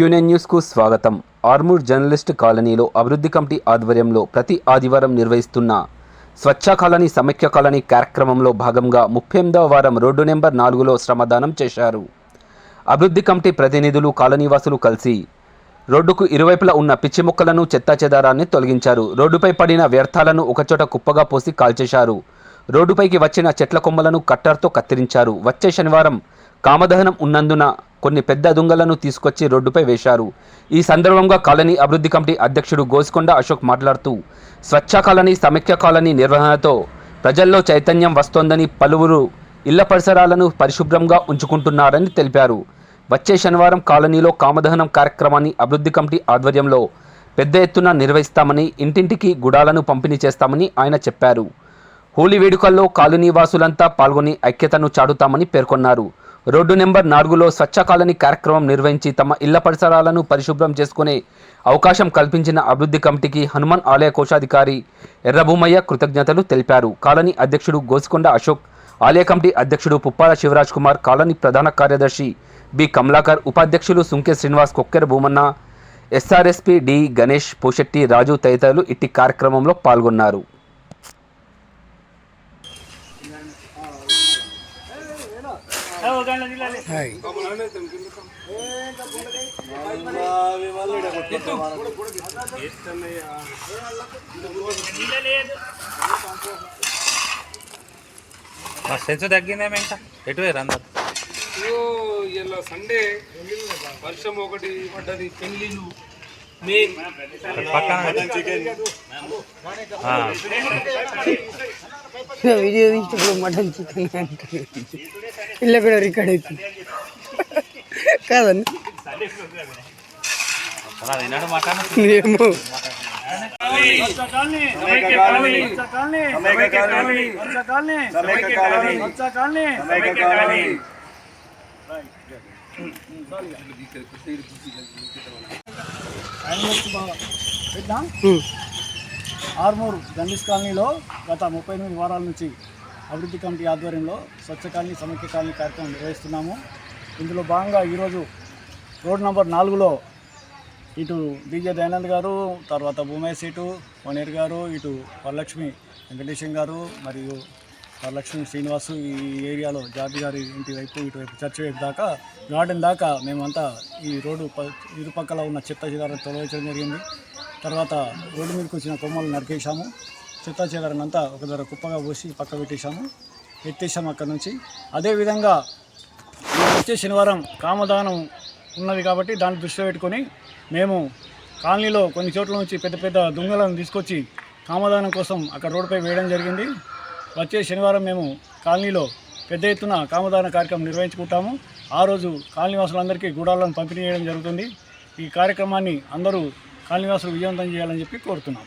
క్యూనెన్ న్యూస్కు స్వాగతం. ఆర్మూర్ జర్నలిస్ట్ కాలనీలో అభివృద్ధి కమిటీ ఆధ్వర్యంలో ప్రతి ఆదివారం నిర్వహిస్తున్న స్వచ్ఛ కాలనీ సమైక్య కాలనీ కార్యక్రమంలో భాగంగా ముప్పై ఎనిమిదవ వారం రోడ్డు నెంబర్ నాలుగులో శ్రమదానం చేశారు. అభివృద్ధి కమిటీ ప్రతినిధులు కాలనీవాసులు కలిసి రోడ్డుకు ఇరువైపులా ఉన్న పిచ్చి మొక్కలను చెత్తాచెదారాన్ని తొలగించారు. రోడ్డుపై పడిన వ్యర్థాలను ఒకచోట కుప్పగా పోసి కాల్చేశారు. రోడ్డుపైకి వచ్చిన చెట్ల కొమ్మలను కట్టర్తో కత్తిరించారు. వచ్చే శనివారం కామదహనం ఉన్నందున కొన్ని పెద్ద దుంగలను తీసుకొచ్చి రోడ్డుపై వేశారు. ఈ సందర్భంగా కాలనీ అభివృద్ధి కమిటీ అధ్యక్షుడు గోసికొండ అశోక్ మాట్లాడుతూ స్వచ్ఛ కాలనీ సమైక్య కాలనీ నిర్వహణతో ప్రజల్లో చైతన్యం వస్తోందని పలువురు ఇళ్ళ పరిసరాలను పరిశుభ్రంగా ఉంచుకుంటున్నారని తెలిపారు. వచ్చే శనివారం కాలనీలో కామదహనం కార్యక్రమాన్ని అభివృద్ధి కమిటీ ఆధ్వర్యంలో పెద్ద ఎత్తున నిర్వహిస్తామని ఇంటింటికి గుడాలను పంపిణీ చేస్తామని ఆయన చెప్పారు. హోలీ వేడుకల్లో కాలనీ వాసులంతా పాల్గొని ఐక్యతను చాటుతామని పేర్కొన్నారు. రోడ్డు నెంబర్ నాలుగులో స్వచ్ఛ కాలనీ కార్యక్రమం నిర్వహించి తమ ఇళ్ళ పరిసరాలను పరిశుభ్రం చేసుకునే అవకాశం కల్పించిన అభివృద్ధి కమిటీకి హనుమాన్ ఆలయ కోశాధికారి ఎర్రభూమయ్య కృతజ్ఞతలు తెలిపారు. కాలనీ అధ్యక్షుడు గోసికొండ అశోక్ ఆలయ కమిటీ అధ్యక్షుడు పుప్పాల శివరాజ్ కుమార్ కాలనీ ప్రధాన కార్యదర్శి బి. కమలాకర్ ఉపాధ్యక్షులు సుంకే శ్రీనివాస్ కొక్కెర భూమన్న ఎస్ఆర్ఎస్పి డి. గణేష్ పోషెట్టి రాజు తదితరులు ఇట్టి కార్యక్రమంలో పాల్గొన్నారు. సెన్స్ తగ్గిందేమో ఇంకా ఎటు వేరు అందరు? ఇలా సండే వర్షం ఒకటి పడ్డది పెళ్ళిళ్ళు మెయిన్ పక్కన ఆ, వీడియో మటన్ చికెన్ అంటే ఇల్లు కూడా రికార్డ్ అవుతుంది కాదండి ఏమో ఆర్మూర్ జర్నలిస్ట్ కాలనీలో గత ముప్పై ఎనిమిది వారాల నుంచి అభివృద్ధి కమిటీ ఆధ్వర్యంలో స్వచ్ఛ కాలనీ సమైక్య కాలనీ కార్యక్రమం నిర్వహిస్తున్నాము. ఇందులో భాగంగా ఈరోజు రోడ్ నంబర్ నాలుగులో ఇటు బీజే దయానంద్ గారు తర్వాత భూమయ్య సీటు వనేర్ గారు ఇటు వరలక్ష్మి వెంకటేశం గారు మరియు వరలక్ష్మి శ్రీనివాసు ఈ ఏరియాలో జాతి గారి ఇంటి వైపు ఇటువైపు చర్చ్ వైపు దాకా గార్డెన్ దాకా మేమంతా ఈ రోడ్డు ప- ఇరుపక్కల ఉన్న చెత్త చెదారం తొలగించడం జరిగింది. తర్వాత రోడ్డు మీదకి వచ్చిన కొమ్మలు నరికేసాము చెత్త అంతా ఒక దగ్గర కుప్పగా పోసి పక్క పెట్టేశాము. ఎత్తేసాము అక్కడ నుంచి. అదేవిధంగా వచ్చే శనివారం కామదానం ఉన్నది కాబట్టి దాన్ని దృష్టిలో పెట్టుకొని మేము కాలనీలో కొన్ని చోట్ల నుంచి పెద్ద పెద్ద దొంగలను తీసుకొచ్చి కామదానం కోసం అక్కడ రోడ్డుపై వేయడం జరిగింది. వచ్చే శనివారం మేము కాలనీలో పెద్ద ఎత్తున కామదాన కార్యక్రమం నిర్వహించుకుంటాము. ఆ రోజు కాలనీవాసులందరికీ గూడాలను పంపిణీ చేయడం జరుగుతుంది. ఈ కార్యక్రమాన్ని అందరూ కాలనీవాసులు విజయవంతం చేయాలని చెప్పి కోరుతున్నాం